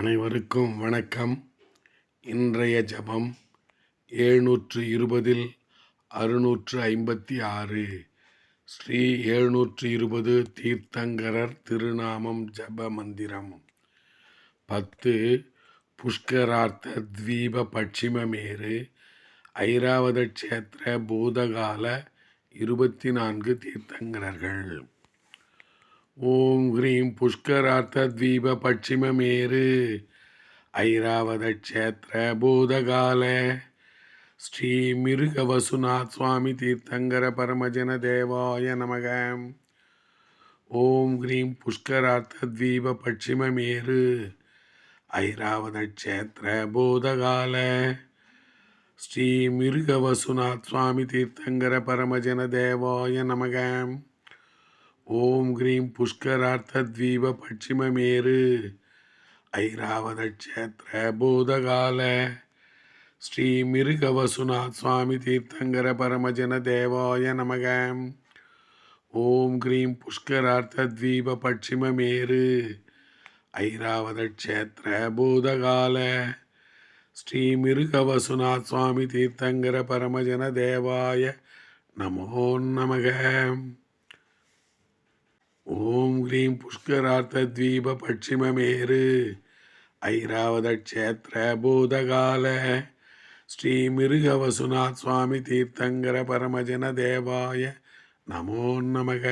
அனைவருக்கும் வணக்கம். இன்றைய ஜபம் எழுநூற்று இருபதில் அறுநூற்று ஐம்பத்தி ஆறு. ஸ்ரீ எழுநூற்று இருபது தீர்த்தங்கரர் திருநாமம் ஜப மந்திரம். பத்து புஷ்கரார்த்த தீப பட்சிமமேரு ஐராவத க்ஷேத்திர பூதகால இருபத்தி நான்கு தீர்த்தங்கரர்கள். ஓம் ஹ்ரீம் புஷ்கரார்த்த தீப பட்சிமமேரு. ஐராவத க்ஷேத்திர பூதகால ஸ்ரீ மிருக வசுநாத் சுவாமி தீர்த்தங்கர பரமஜன தேவாய நமக. ஓம் ஹ்ரீம் புஷ்கரார்த்த தீப பட்சிமமேரு. ஐராவத க்ஷேத்திர பூதகால ஸ்ரீ மிருக வசுநாத் சுவாமி தீர்த்தங்கர பரமஜன தேவாய நமகம் ஓம் கிரீம் புஷ்கரார்த்த தீப பட்சிமமேரு. ஐராவத க்ஷேத்திர பூதகால. ஸ்ரீ மிருகவசுநாத் சுவாமி தீர்த்தங்கர பரமஜன தேவாய நமக. ஓம் கிரீம் புஷ்கரார்த்த தீப பட்சிமமேரு. ஐராவத க்ஷேத்திர பூதகால. ஸ்ரீ மிருகவசுநாத் சுவாமி தீர்த்தங்கர பரமஜன தேவாய நமோ நமக. ஓம் ஹ்ரீம் புஷ்கரார்த்த தீப பட்சிமமேரு ஐராவத க்ஷேத்திர பூதகால ஸ்ரீ மிருக வசுநாத் சுவாமி தீர்த்தங்கர பரமஜன தேவாய நமோ நமக.